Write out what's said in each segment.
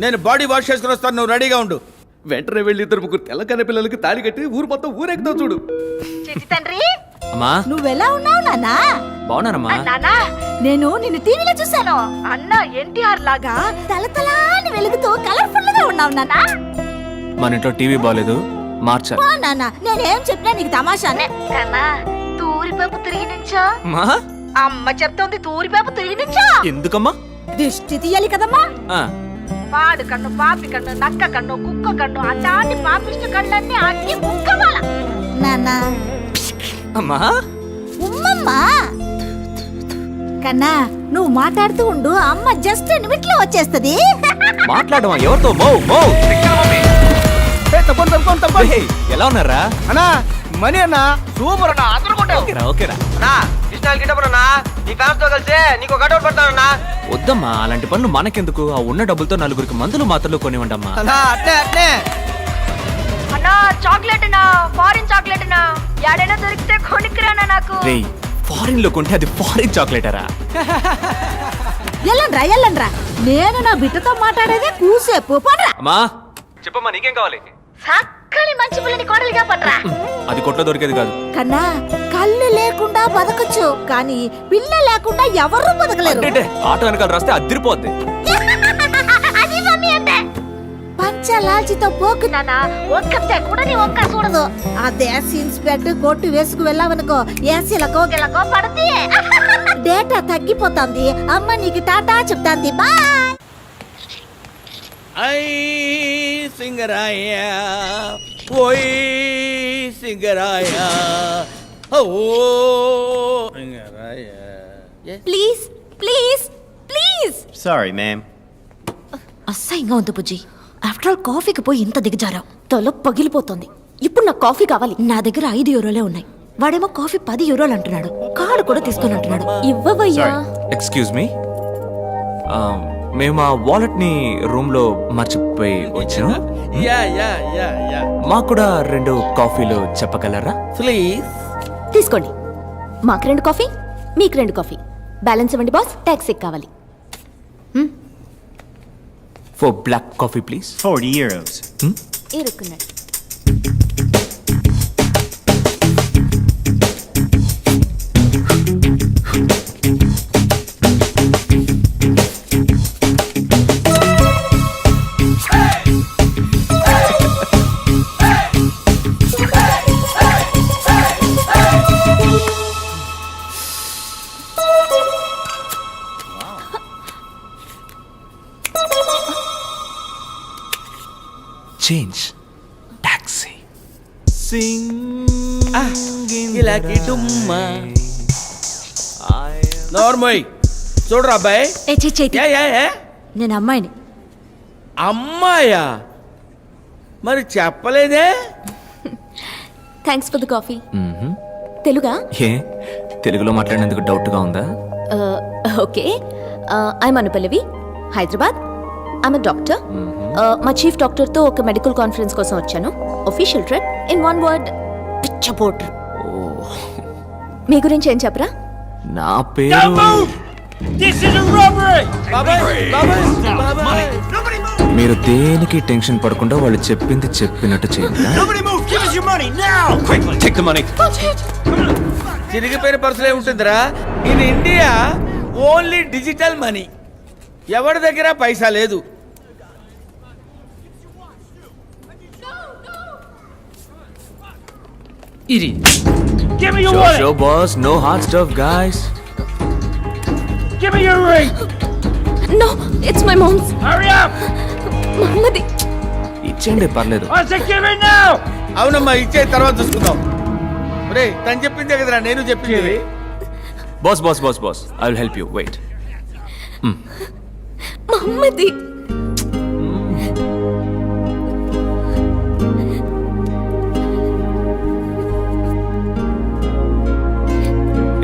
నేను body wash చేసుకుని వస్తాను నువ్వు రెడీగా ఉండు. వెంటనే వెళ్ళి ఇద్దరు ముగ్గురు తెల్లకన్న పిల్లలకి తాళి కట్టి ఊరు మొత్తం ఊరేగుతావు చూడు. చిట్టి తండ్రి అమ్మా. నువ్వెలా ఉన్నావు నాన్నా? బాగున్నానమ్మా. నానా నేను నిన్ను టీవీలో చూశాను. అన్న ఎన్టీఆర్ లాగా తలతలాని వెలుగుతూ కలర్ఫుల్గా ఉన్నావు నానా మన ఇంట్లో టీవీ బాగాలేదు మార్చాలి ఓ నాన్న నేనేం చెప్పినా నీకు తమాషానే. కన్నా తూరిపేపు తిరిగి నుంచో. అమ్మా. అమ్మ చెప్తోంది తూరిపేపు తిరిగి నుంచో. ఎందుకమ్మా? దిష్టి తీయాలి కదమ్మా. ఆ, పాడు కన్ను పాపి కన్ను నక్క కన్ను కుక్క కన్ను అటాటి పాపిష్టి కళ్ళన్నీ అన్ని ముక్కవాల. నాన్న అమ్మా? ఉమ్మమ్మా. కన్నా నువ్వు మాట్లాడుతూ ఉండు అమ్మ జస్ట్ నిమిట్లో వచ్చేస్తది. మాట్లాడమా? ఎవరితో? మో మో తప్పని తప్పని తప్పని ఏయ్, ఎలా ఉన్నారా? అన్నా మనీ అన్న సూపర్ అన్న అదనుకుంటావు ఓకేరా ఓకేరా. అన్నా కృష్ణ నీ ఫ్యాన్స్తో కలిసి నీకు ఒక అటౌట్ పెడతానన్నా? వద్దమ్మా అలాంటి పనులు మనకెందుకు? ఆ ఉన్న డబ్బులతో నలుగురికి మందులు మాత్రలు కొనివ్వండమ్మా. అన్నా అట్నే అట్నే. అన్నా చాక్లెట్ అన్నా ఫారిన్ చాక్లెట్ అన్నా ఎడైనా దొరికితే కొనుక్కురానా నాకు? రేయ్ ఫారిన్లో కొంటే అది ఫారిన్ చాక్లెటరా? ఎల్లండ్రా ఎల్లండ్రా. నేను నా బిడ్డతో మాట్లాడేదే కూసేపు. పడరా అమ్మా. చెప్పమ్మా నీకేం కావాలి? చక్కని మంచి పిల్లని కోడలిగా పడరా అది కొట్లో దొరికేది కాదు. కన్నా కళ్ళు లేకుండా బతకచ్చు కానీ పిల్ల లేకుండా ఎవరు బతకలేరు. అంటే ఆటో వెనకాల రాస్తే అదిరిపోద్ది. అది మమ్మీ అంటే. పంచలాల్చితో పోకు నాన్న ఒక్కతే కూడా నీ ఒక్క చూడదు అదే సీన్స్ పెట్టి కొట్టు వేసుకు వెళ్ళావనుకో ఏసీలకో గిలకో పడతి డేటా తగ్గిపోతుంది అమ్మ నీకు టాటా చెప్తాంది బాయ్. ఐ సింగరాయ ఓయ్ సింగరాయ ఓ Singaraya. Please please please. Sorry, ma'am. అసహ్యంగా ఉంది బుజ్జి. ఆఫ్టర్ ఆల్ కాఫీకి పోయి ఇంత దిగజారావు. తల పగిలిపోతుంది. ఇప్పుడు నాకు కాఫీ కావాలి. నా దగ్గర ఐదు యూరోలే ఉన్నాయి. వాడేమో కాఫీ పది యూరోలు అంటున్నాడు. కార్డు కూడా తీసుకొని అంటున్నాడు ఇవ్వవయ్యా ఎక్స్క్యూజ్ మీ మేము ఆ వాలెట్ని రూమ్లో మర్చిపోయి వచ్చాం యా యా యా యా. మాకు కూడా రెండు కాఫీలు చెప్పగలరా? ప్లీజ్ తీసుకోండి. మాకు రెండు కాఫీ మీకు రెండు కాఫీ. బ్యాలెన్స్ ఇవ్వండి బాస్ ట్యాక్సీ కావాలి. For black coffee please. 40 euros. ఇరుక్కున్నాడు. చేంజ్. టాక్సీ ఇలాకి డుమ్మ. నోర్మోయ్ చూడరా అబ్బాయి? ఏ చే చేతి యా యా యా నేను అమ్మాయిని. అమ్మాయా? మరి చెప్పలేదే? థ్యాంక్స్ ఫర్ ద కాఫీ తెలుగా? ఏ? తెలుగులో మాట్లాడినందుకు డౌట్గా ఉందా okay I Anupallavi Hyderabad I'm doctor మా చీఫ్ డాక్టర్తో ఒక మెడికల్ కాన్ఫరెన్స్ కోసం వచ్చాను. Official trip in one word పిచ్చబోట్ మీ గురించి ఏం చెప్పరా? నా పేరు మీరు దేనికి టెన్షన్ పడకుండా వాళ్ళు చెప్పింది చెప్పినట్టు చేయండి Nobody move! Give us your money now! Quickly! Take the money. చిరిగిపోయిన పర్సులే ఉంటుందిరా. In India. Only digital money ఎవరి దగ్గర పైసా లేదు Give me your Sure, wallet! sure, boss. No hard stuff, guys. Give me your ring! No it's my mom's Hurry up! మమ్మది ఇచ్చేయండి పర్లేదు I said give it now! అవునమ్మా ఇచ్చే తర్వాత చూసుకుందాం రే తను చెప్పిందే కదరా నేను చెప్పింది boss boss boss boss I will help you wait మమ్మది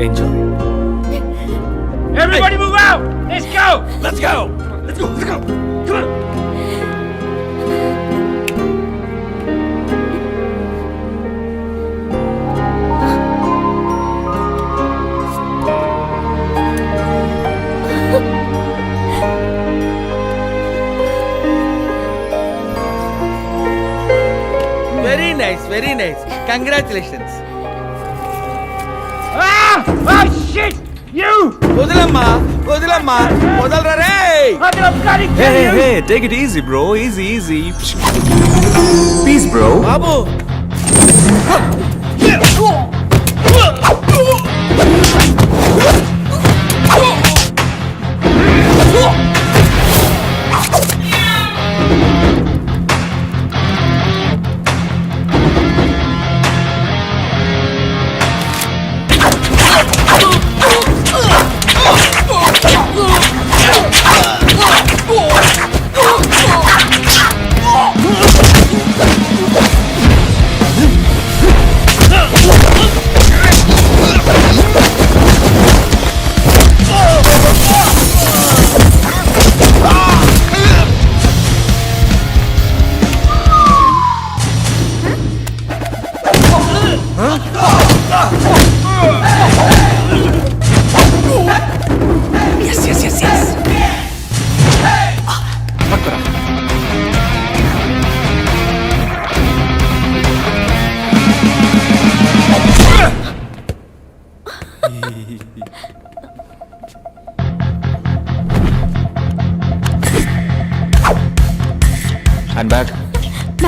enjoy Everybody very nice congratulations Ah! Oh shit! You! వదిలమ్మా వదిలమ్మా వదలరా రే! Take it easy bro easy easy peace bro బాబు.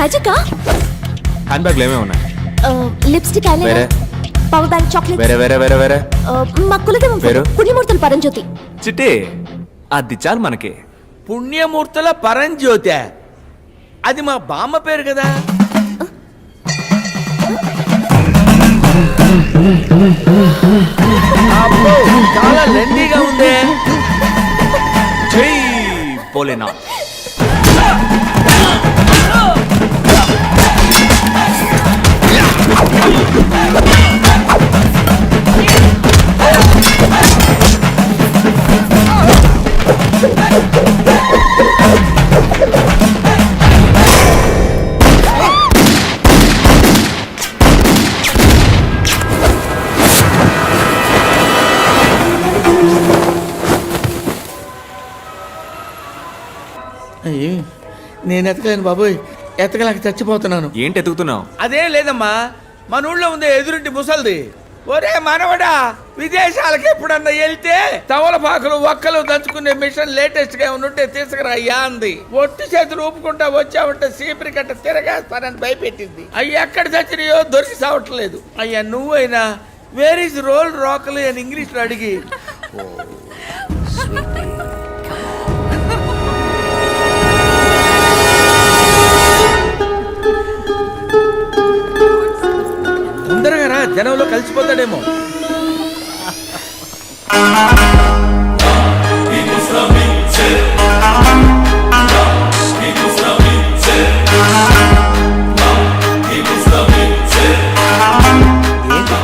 మ్యాజికా హ్యాండ్ బ్యాగ్లు ఏమేమి ఉన్నాయి. లిప్స్టిక్ వేరే? పవర్ బ్యాంక్ చాక్లెట్ వేరే వేరే వేరే వేరే. మా కులదేవం పేరు? పుణ్యమూర్తులు పరంజ్యోతి. చిట్టి అది చాలు మనకి. పుణ్యమూర్తుల పరంజ్యోతి. అది మా బామ్మ పేరు కదా. అబ్బో, చాలా లెండీగా ఉందే. జై పోలేనా అయ్యి నేను ఎతకలేను బాబోయ్. ఎతకలేక చచ్చిపోతున్నాను. ఏంటి ఎతుకుతున్నావు? అదేం లేదమ్మా. మన ఊళ్ళో ఉంది ఎదురింటి ముసల్ది ఒరే మనవడా విదేశాలకు ఎప్పుడన్నా వెళ్తే తవలపాకులు ఒక్కలు దంచుకునే మిషన్ లేటెస్ట్గా ఉంటే తీసుకురా అయ్యా అంది. ఒట్టి చేతులు ఊపుకుంటా వచ్చావంటే సీపరి కట్ట తిరగేస్తానని భయపెట్టింది. అయ్యి ఎక్కడ చచ్చినాయో దొరికి సావట్లేదు అయ్యా నువ్వైనా వేర్ ఇస్ రోల్ రోకలు అని ఇంగ్లీష్లో అడిగి oh, జనంలో కలిసిపోతాడేమో.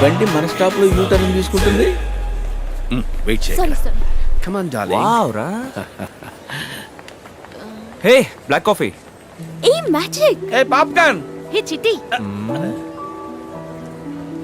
బండి మన స్టాప్లో యూటర్న్ తీసుకుంటుంది? వెయిట్ చేయి sorry sir come on darling wow రా hey black coffee. A magic. A popcorn. Hey Chitti.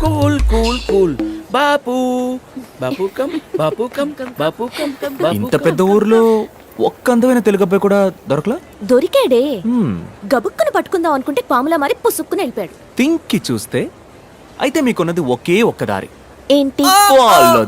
Cool cool cool Bapu Bapu come Bapu come Bapu come Bapu ఇంత పెద్ద ఊర్లో ఒక్క అందమైన తెలుగు అబ్బాయి కూడా దొరకలా? దొరికాడే. గబుక్కుని పట్టుకుందాం అనుకుంటే పాములా మారి పుసుక్కుని వెళ్ళిపోయాడు. థింక్ చూస్తే అయితే మీకున్నది ఒకే ఒక్క దారి. ఏంటి? ఫాలో